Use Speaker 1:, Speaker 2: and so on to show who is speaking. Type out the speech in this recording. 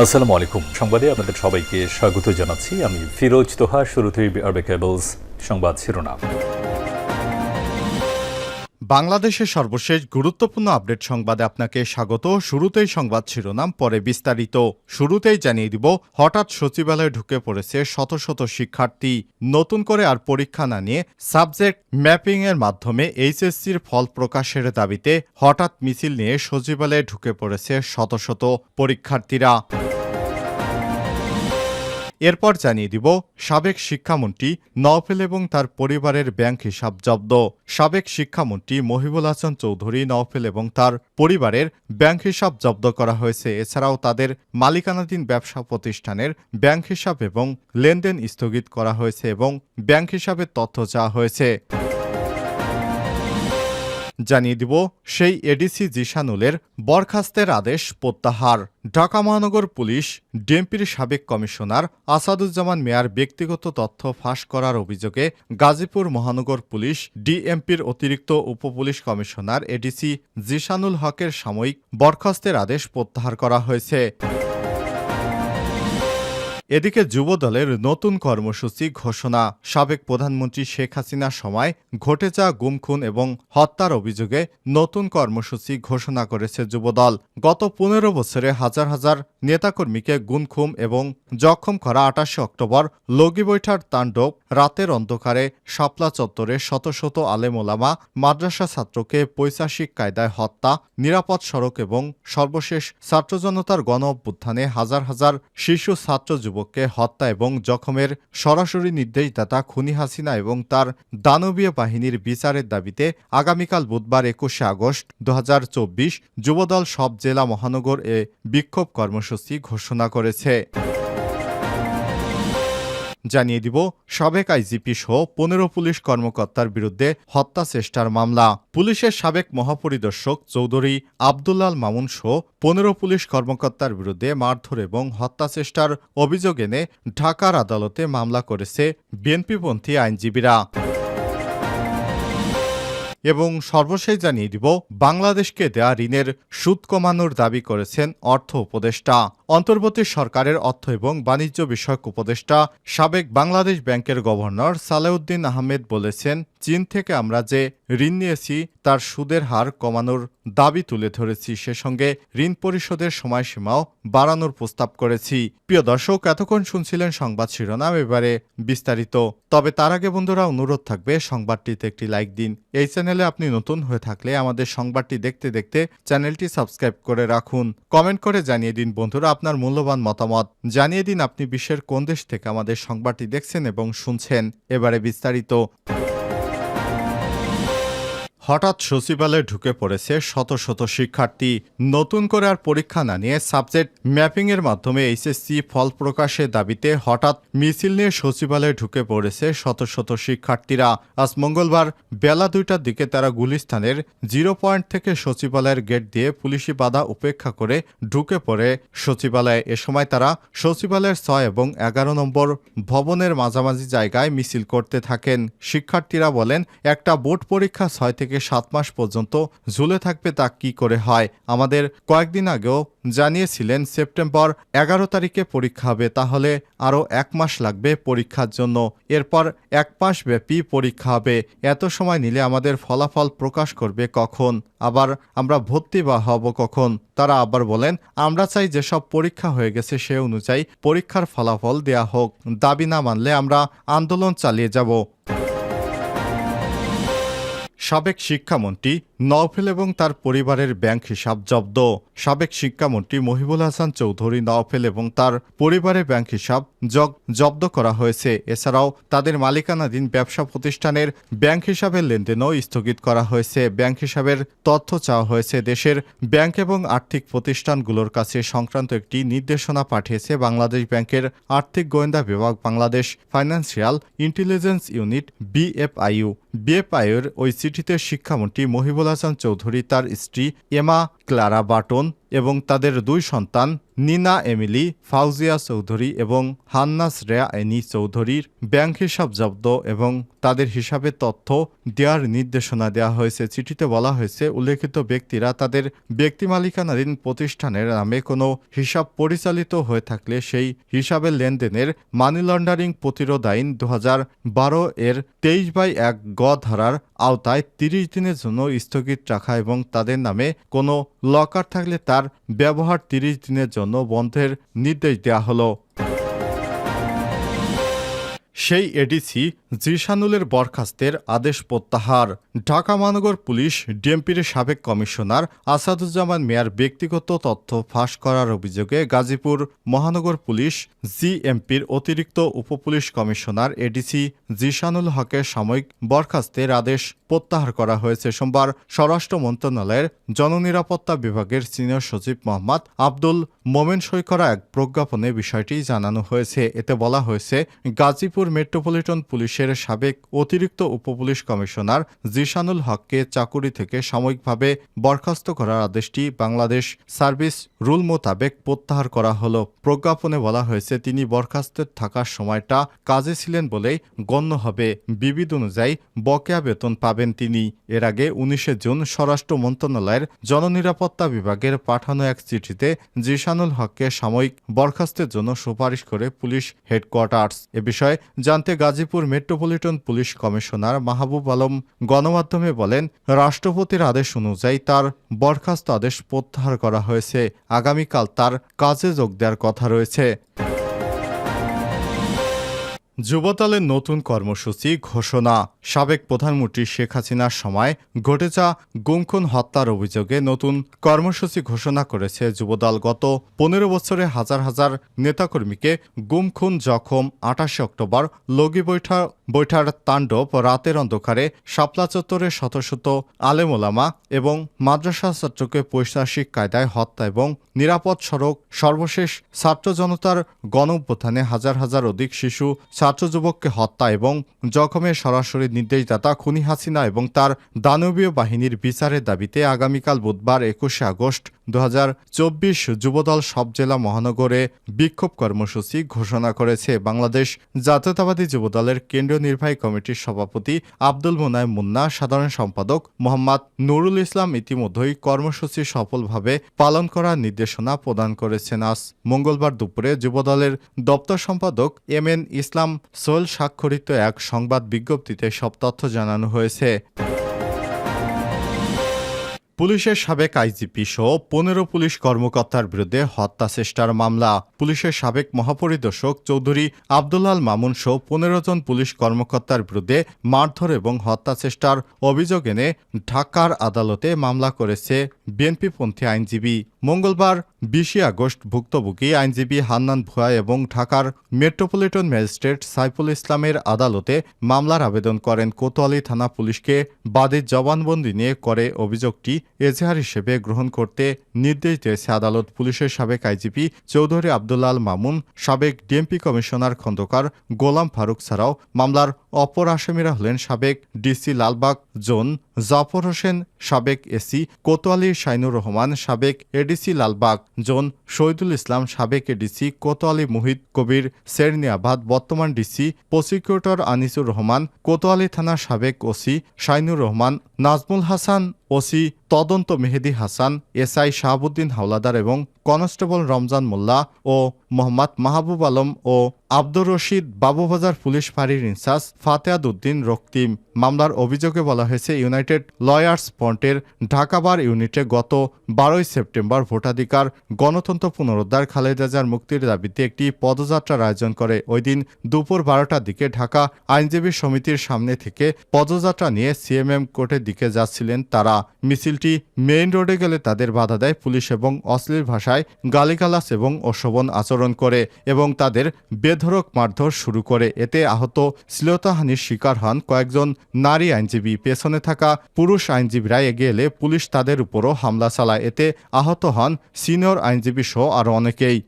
Speaker 1: আসসালামু আলাইকুম। সংবাদে আপনাদের সবাইকে স্বাগত জানাচ্ছি। আমি ফিরোজ তোহা, শুরুতেই আরবে কেবলস সংবাদ শিরোনাম।
Speaker 2: বাংলাদেশের সর্বশেষ গুরুত্বপূর্ণ আপডেট সংবাদে আপনাকে স্বাগত। শুরুতেই সংবাদ শিরোনাম, পরে বিস্তারিত। শুরুতেই জানিয়ে দিব, হঠাৎ সচিবালয়ে ঢুকে পড়েছে শত শত শিক্ষার্থী। নতুন করে আর পরীক্ষা না নিয়ে সাবজেক্ট ম্যাপিং এর মাধ্যমে এইচএসসির ফল প্রকাশের দাবিতে হঠাৎ মিছিল নিয়ে সচিবালয়ে ঢুকে পড়েছে শত শত পরীক্ষার্থীরা। এরপর জানিয়ে দিব সাবেক শিক্ষামন্ত্রী নওফেল এবং তার পরিবারের ব্যাংক হিসাব জব্দ। সাবেক শিক্ষামন্ত্রী মহিবুল হাসান চৌধুরী নওফেল এবং তার পরিবারের ব্যাংক হিসাব জব্দ করা হয়েছে। এছাড়াও তাদের মালিকানাধীন ব্যবসা প্রতিষ্ঠানের ব্যাংক হিসাব এবং লেনদেন স্থগিত করা হয়েছে এবং ব্যাংক হিসাবের তথ্য চাওয়া হয়েছে। জানিয়ে দিব সেই এডিসি জিশানুলের বরখাস্তের আদেশ প্রত্যাহার। ঢাকা মহানগর পুলিশ, ডিএমপির সাবেক কমিশনার আসাদুজ্জামান মেয়ার ব্যক্তিগত তথ্য ফাঁস করার অভিযোগে গাজীপুর মহানগর পুলিশ, ডিএমপির অতিরিক্ত উপপুলিশ কমিশনার এডিসি জিশানুল হকের সাময়িক বরখাস্তের আদেশ প্রত্যাহার করা হয়েছে। এদিকে যুবদলের নতুন কর্মসূচি ঘোষণা। সাবেক প্রধানমন্ত্রী শেখ হাসিনার সময় ঘটে যাওয়া গুমখুন এবং হত্যার অভিযোগে নতুন কর্মসূচি ঘোষণা করেছে যুবদল। গত পনেরো বছরে হাজার হাজার নেতাকর্মীকে গুম খুম এবং জখম করা আটাশে অক্টোবর লগি বৈঠার তাণ্ডব রাতের অন্ধকারে শাপলা চত্বরে শত শত আলেমোলামা মাদ্রাসা ছাত্রকে পৈশাসিক কায়দায় হত্যা, নিরাপদ সড়ক এবং সর্বশেষ ছাত্রজনতার গণ অভ্যুত্থানে হাজার হাজার শিশু ছাত্র যুবককে হত্যা এবং জখমের সরাসরি নির্দেশদাতা খুনি হাসিনা এবং তার দানবীয় বাহিনীর বিচারের দাবিতে আগামীকাল বুধবার একুশে আগস্ট দু হাজার চব্বিশ যুবদল সব জেলা মহানগর এ বিক্ষোভ কর্মসূচি ঘোষণা করেছে। জানিয়ে দিব, সাবেক আইজিপি সহ পনেরো পুলিশ কর্মকর্তার বিরুদ্ধে হত্যা চেষ্টার মামলা। পুলিশের সাবেক মহাপরিদর্শক চৌধুরী আবদুল্লাল মামুন সহ পনেরো পুলিশ কর্মকর্তার বিরুদ্ধে মারধর এবং হত্যা চেষ্টার অভিযোগ এনে ঢাকার আদালতে মামলা করেছে বিএনপিপন্থী আইনজীবীরা। এবং সর্বশেষ জানিয়ে দিব, বাংলাদেশকে দেয়া ঋণের সুদ কমানোর দাবি করেছেন অর্থ উপদেষ্টা। অন্তর্বর্তী সরকারের অর্থ এবং বাণিজ্য বিষয়ক উপদেষ্টা, সাবেক বাংলাদেশ ব্যাংকের গভর্নর সালেউদ্দিন আহমেদ বলেছেন, চীন থেকে আমরা যে ঋণ নিয়েছি, তার সুদের হার কমানোর দাবি তুলে ধরেছি, সে সঙ্গে ঋণ পরিশোধের সময়সীমাও বাড়ানোর প্রস্তাব করেছি। প্রিয় দর্শক, এতক্ষণ শুনছিলেন সংবাদ শিরোনাম, এবারে বিস্তারিত। তবে তার আগে বন্ধুরা, অনুরোধ থাকবে, সংবাদটিতে একটি লাইক দিন। এই চ্যানেলে আপনি নতুন হয়ে থাকলে আমাদের সংবাদটি দেখতে দেখতে চ্যানেলটি সাবস্ক্রাইব করে রাখুন। কমেন্ট করে জানিয়ে দিন বন্ধুরা আপনার মূল্যবান মতামত। জানিয়ে দিন আপনি বিশ্বের কোন দেশ থেকে আমাদের সংবাদটি দেখছেন এবং শুনছেন। এবারে বিস্তারিত। হঠাৎ সচিবালয়ে ঢুকে পড়েছে শত শত শিক্ষার্থী। নতুন করে আর পরীক্ষা না নিয়ে সাবজেক্ট ম্যাপিংয়ের মাধ্যমে এইচএসসি ফল প্রকাশের দাবিতে হঠাৎ মিছিল নিয়ে সচিবালয়ে ঢুকে পড়েছে শত শত শিক্ষার্থীরা। আজ মঙ্গলবার বেলা দুইটার দিকে তারা গুলিস্তানের জিরো পয়েন্ট থেকে সচিবালয়ের গেট দিয়ে পুলিশি বাধা উপেক্ষা করে ঢুকে পড়ে সচিবালয়ে। এ সময় তারা সচিবালয়ের ছয় এবং এগারো নম্বর ভবনের মাঝামাঝি জায়গায় মিছিল করতে থাকেন। শিক্ষার্থীরা বলেন, একটা বোর্ড পরীক্ষা ছয় থেকে সাত মাস পর্যন্ত ঝুলে থাকবে তা কি করে হয়? আমাদের কয়েকদিন আগেও জানিয়েছিলেন সেপ্টেম্বর এগারো তারিখে পরীক্ষা হবে, তাহলে আরও এক মাস লাগবে পরীক্ষার জন্য। এরপর এক মাস ব্যাপী পরীক্ষা হবে। এত সময় নিলে আমাদের ফলাফল প্রকাশ করবে কখন? আবার আমরা ভর্তি বা হব কখন? তারা আবার বলেন, আমরা চাই যেসব পরীক্ষা হয়ে গেছে সে অনুযায়ী পরীক্ষার ফলাফল দেয়া হোক। দাবি না মানলে আমরা আন্দোলন চালিয়ে যাব। সাবেক শিক্ষামন্ত্রী নওফেল এবং তার পরিবারের ব্যাংক হিসাব জব্দ। সাবেক শিক্ষামন্ত্রী মহিবুল হাসান চৌধুরী নওফেল এবং তার পরিবারের ব্যাংক হিসাব জব্দ করা হয়েছে। এছাড়াও তাদের মালিকানাধীন ব্যবসা প্রতিষ্ঠানের ব্যাংক হিসাবের লেনদেনও স্থগিত করা হয়েছে। ব্যাংক হিসাবের তথ্য চাওয়া হয়েছে, দেশের ব্যাংক এবং আর্থিক প্রতিষ্ঠানগুলোর কাছে সংক্রান্ত একটি নির্দেশনা পাঠিয়েছে বাংলাদেশ ব্যাংকের আর্থিক গোয়েন্দা বিভাগ Bangladesh financial intelligence unit BFIU বিএফআইউর ওই চিঠিতে শিক্ষামন্ত্রী মহিবুল হাসান চৌধুরী তার স্ত্রী এমা ক্লারা বাটন এবং তাদের দুই সন্তান নিনা, এমিলি, ফাউজিয়া চৌধুরী এবং হান্নাস রেয়া এনি চৌধুরীর ব্যাংক হিসাব জব্দ এবং তাদের হিসাবে তথ্য দেওয়ার নির্দেশনা দেওয়া হয়েছে। চিঠিতে বলা হয়েছে, উল্লেখিত ব্যক্তিরা তাদের ব্যক্তি মালিকানাধীন প্রতিষ্ঠানের নামে কোনো হিসাব পরিচালিত হয়ে থাকলে সেই হিসাবের লেনদেনের মানি লন্ডারিং প্রতিরোধ আইন দু বারো এর তেইশ বাই এক গ ধারার আওতায় তিরিশ দিনের জন্য স্থগিত রাখা এবং তাদের নামে কোনো লকার থাকলে তার ব্যবহার তিরিশ দিনের জন্য বন্ধের নির্দেশ দেওয়া হলো। সেই এডিসি জিশানুলের বরখাস্তের আদেশ প্রত্যাহার। ঢাকা মহানগর পুলিশ, ডিএমপির সাবেক কমিশনার আসাদুজ্জামান মেয়ার ব্যক্তিগত তথ্য ফাঁস করার অভিযোগে গাজীপুর মহানগর পুলিশ, জিএমপির অতিরিক্ত উপপুলিশ কমিশনার এডিসি জিশানুল হকের সাময়িক বরখাস্তের আদেশ প্রত্যাহার করা হয়েছে সোমবার। স্বরাষ্ট্র মন্ত্রণালয়ের জননিরাপত্তা বিভাগের সিনিয়র সচিব মোহাম্মদ আব্দুল মোমেন সই করা এক প্রজ্ঞাপনে বিষয়টি জানানো হয়েছে। এতে বলা হয়েছে, গাজীপুর মেট্রোপলিটন পুলিশের সাবেক অতিরিক্ত উপপুলিশ কমিশনার জিশানুল হককে চাকুরি থেকে সাময়িকভাবে বরখাস্ত করার আদেশটি বাংলাদেশ সার্ভিস রুল মোতাবেক প্রত্যাহার করা হলো। প্রজ্ঞাপনে বলা হয়েছে, তিনি বরখাস্তের থাকার সময়টা কাজে ছিলেন বলেই গণ্য হবে। বিবিধ অনুযায়ী বকেয়া বেতন পাবেন তিনি। এর আগে উনিশে জুন স্বরাষ্ট্র মন্ত্রণালয়ের জননিরাপত্তা বিভাগের পাঠানো এক চিঠিতে জিশানুল হককে সাময়িক বরখাস্তের জন্য সুপারিশ করে পুলিশ হেডকোয়ার্টার্স। এ বিষয়ে জানতে Gazipur metropolitan police commissioner Mahbub Alam গণমাধ্যমে বলেন, রাষ্ট্রপতির আদেশ অনুযায়ী তার বরখাস্ত আদেশ প্রত্যাহার করা হয়েছে। আগামীকাল তার কাজে যোগ দেওয়ার কথা রয়েছে। যুবদলের নতুন কর্মসূচি ঘোষণা। সাবেক প্রধানমন্ত্রী শেখ হাসিনার সময় ঘটে যা গুমখুন হত্যার অভিযোগে নতুন কর্মসূচি ঘোষণা করেছে যুবদল। গত পনেরো বছরে হাজার হাজার নেতাকর্মীকে গুমখুন জখম আঠাশে অক্টোবর লগি বৈঠা, বৈঠার তাণ্ডব রাতের অন্ধকারে শাপলা চত্বরে শত শত আলেমোলামা এবং মাদ্রাসা ছাত্রকে পৈশাসিক কায়দায় হত্যা এবং নিরাপদ সড়ক সর্বশেষ ছাত্র জনতার গণ হাজার হাজার অধিক শিশু ছাত্র যুবককে হত্যা এবং জখমের সরাসরি নির্দেশদাতা খুনি হাসিনা এবং তার দানবীয় বাহিনীর বিচারের দাবিতে আগামীকাল বুধবার একুশে আগস্ট দু হাজার চব্বিশ যুবদল সব জেলা মহানগরে বিক্ষোভ কর্মসূচি ঘোষণা করেছে বাংলাদেশ জাতীয়তাবাদী যুবদলের কেন্দ্রীয় নির্বাহী কমিটির সভাপতি আব্দুল মোনায় মুন্না, সাধারণ সম্পাদক মোহাম্মদ নুরুল ইসলাম ইতিমধ্যেই কর্মসূচি সফলভাবে পালন করার নির্দেশনা প্রদান করেছেন। আজ মঙ্গলবার দুপুরে যুবদলের দপ্তর সম্পাদক এম এন ইসলাম সোহেল স্বাক্ষরিত এক সংবাদ বিজ্ঞপ্তিতে সব তথ্য জানানো হয়েছে। পুলিশের সাবেক আইজিপি সহ পনেরো পুলিশ কর্মকর্তার বিরুদ্ধে হত্যা চেষ্টার মামলা। পুলিশের সাবেক মহাপরিদর্শক চৌধুরী আবদুল্লাল মামুন সহ পনেরো জন পুলিশ কর্মকর্তার বিরুদ্ধে মারধর এবং হত্যা চেষ্টার অভিযোগ এনে ঢাকার আদালতে মামলা করেছে বিএনপিপন্থী আইনজীবী। মঙ্গলবার বিশে আগস্ট ভুক্তভোগী আইনজীবী হান্নান ভুয়া এবং ঢাকার মেট্রোপলিটন ম্যাজিস্ট্রেট সাইফুল ইসলামের আদালতে মামলার আবেদন করেন। কোতোয়ালি থানা পুলিশকে বাদীর জবানবন্দি নিয়ে করে অভিযোগটি এজাহার হিসেবে গ্রহণ করতে নির্দেশ দিয়েছে আদালত পুলিশের সাবেক আইজিপি চৌধুরী আবদুল্লাল মামুন, সাবেক ডিএমপি কমিশনার খন্দকার গোলাম ফারুক ছাড়াও মামলার অপর আসামিরা হলেন সাবেক ডিসি লালবাগ জোন জাফর হোসেন, সাবেক এসি, কোতোয়ালি শাইনুর রহমান, সাবেক এডিসি লালবাগ, জোন শহীদুল ইসলাম, সাবেক এডিসি, কোতোয়ালি মুহিত কবির সেরনিয়াবাদ বর্তমান ডিসি, প্রসিকিউটর আনিসুর রহমান, কোতোয়ালি থানার সাবেক ওসি শাইনুর রহমান, নাজমুল হাসান ওসি তদন্ত মেহেদি হাসান, এসআই শাহাবুদ্দিন হাওলাদার এবং কনস্টেবল রমজান মোল্লা ও মোহাম্মদ মাহবুব আলম ও আব্দুর রশিদ বাবুবাজার পুলিশ ফাঁড়ির ইনচার্জ ফাতেহাদ উদ্দিন রক্তিম। মামলার অভিযোগে বলা হয়েছে, ইউনাইটেড লয়ার্স ফ্রন্টের ঢাকাবার ইউনিটে গত বারোই সেপ্টেম্বর ভোটাধিকার গণতন্ত্র পুনরুদ্ধার খালেদাজার মুক্তির দাবিতে একটি পদযাত্রার আয়োজন করে। ওই দিন দুপুর বারোটার দিকে ঢাকা আইনজীবী সমিতির সামনে থেকে পদযাত্রা নিয়ে সিএমএম কোর্টের দিকে যাচ্ছিলেন তারা। মিছিলটি মেইন রোডে গেলে তাদের বাধা দেয় পুলিশ এবং অশ্লীল ভাষায় গালিগালাস এবং অশোভন আচরণ করে এবং তাদের বেধরক মারধর শুরু করে। এতে আহত শ্লীলতাহানির শিকার হন কয়েকজন নারী আইনজীবী। পেছনে থাকা পুরুষ আইনজীবীরা এগিয়ে এলে পুলিশ তাদের উপরও হামলা চালায়। এতে আহত হন সিনিয়র আইনজীবী সহ আরও অনেকেই।